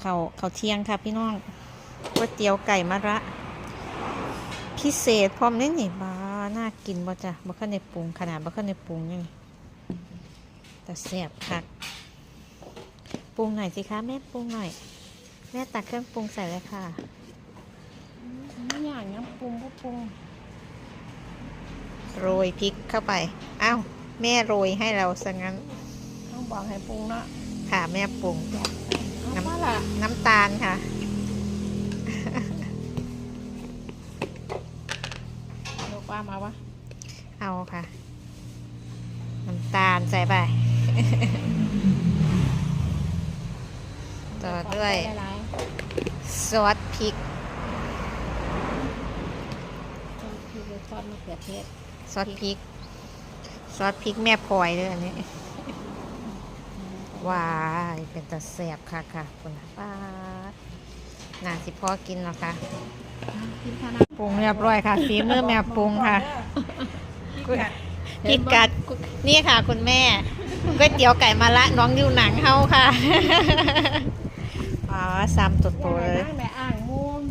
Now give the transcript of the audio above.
เขาเขาเที่ยงค่ะพี่น้องก๋วยเตี๋ยวไก่มะระ พิเศษพร้อมนี่นี่บ้าน่ากินบ่จ้ะบ่ขึ้นในปรุงขนาดบ่ขึ้นในปรุงยังแต่แซ่บคักปรุงหน่อยสิคะแม่ปรุงหน่อย แม่ตักเครื่องปรุงใส่เลยค่ะไม่อย่างนี้ปรุงก็ปรุงโรยพริกเข้าไปอ้าวแม่โรยให้เราซะงั้นต้องบอกให้ปรุงนะค่ะแม่ปรุง ลูกว่ามาวะเอาค่ะ น้ำตาลใส่ไป ต่อด้วยหลายซอสพริกๆต้องคือซอสมะเขือเทศซอสพริก ซอสพริกแม่พลอยด้วยอันนี้ว้ายเป็นตะแสบค่ะค่ะคุณป้าดน่าสิพ่อกินเนาะค่ะกินข้าวนะ ปรุงเรียบร้อยค่ะฝีมือแม่ปรุงค่ะพริกกัดนี่ค่ะ คุณแม่ก๋วยเตี๋ยวไก่มะละน้องอยู่หนังเฮาค่ะอ๋อซ้ำตุดโปเลยแม่อ่างมูน